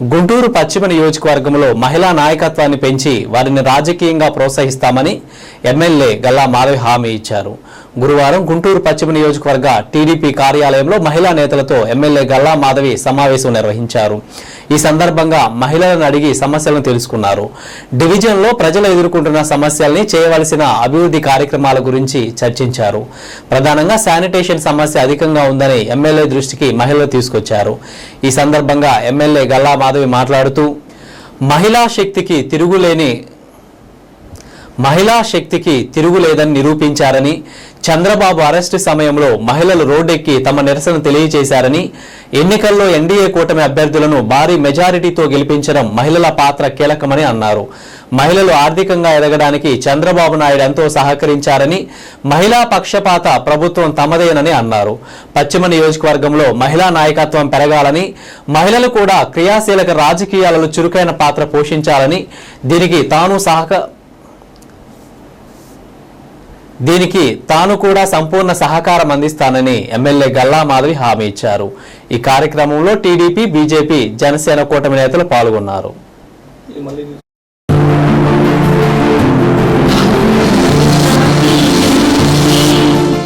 గుంటూరు పశ్చిమ నియోజకవర్గంలో మహిళా నాయకత్వాన్ని పెంచి వారిని రాజకీయంగా ప్రోత్సహిస్తామని ఎమ్మెల్యే గల్లా మాధవి హామీ ఇచ్చారు. గురువారం గుంటూరు పశ్చిమ నియోజకవర్గ టీడీపీ కార్యాలయంలో మహిళా నేతలతో ఎమ్మెల్యే గల్లా మాధవి సమావేశం నిర్వహించారు. ఈ సందర్భంగా మహిళలను అడిగి సమస్యలను తెలుసుకున్నారు. డివిజన్లో ప్రజలు ఎదుర్కొంటున్న సమస్యల్ని చేయవలసిన అభివృద్ధి కార్యక్రమాల గురించి చర్చించారు. ప్రధానంగా శానిటేషన్ సమస్య అధికంగా ఉందని ఎమ్మెల్యే దృష్టికి మహిళలు తీసుకొచ్చారు. ఈ సందర్భంగా ఎమ్మెల్యే గల్లా మాధవి మాట్లాడుతూ మహిళా శక్తికి తిరుగులేని మహిళా శక్తికి తిరుగులేదని నిరూపించారని చంద్రబాబు అరెస్టు సమయంలో మహిళలు రోడ్డెక్కి తమ నిరసన తెలియజేశారని ఎన్నికల్లో ఎన్డీఏ కూటమి అభ్యర్థులను భారీ మెజారిటీతో గెలిపించడం మహిళల పాత్ర కీలకమని అన్నారు. మహిళలు ఆర్థికంగా ఎదగడానికి చంద్రబాబు నాయుడు ఎంతో సహకరించారని మహిళా పక్షపాత ప్రభుత్వం తమదేనని అన్నారు. పశ్చిమ నియోజకవర్గంలో మహిళా నాయకత్వం పెరగాలని మహిళలు కూడా క్రియాశీలక రాజకీయాలలో చురుకైన పాత్ర పోషించాలని దీనికి తాను సహక దీనికి తాను కూడా సంపూర్ణ సహకారం అందిస్తానని ఎమ్మెల్యే గల్లా మాధవి హామీ ఇచ్చారు. ఈ కార్యక్రమంలో టీడీపీ బీజేపీ జనసేన కూటమి నేతలు పాల్గొన్నారు.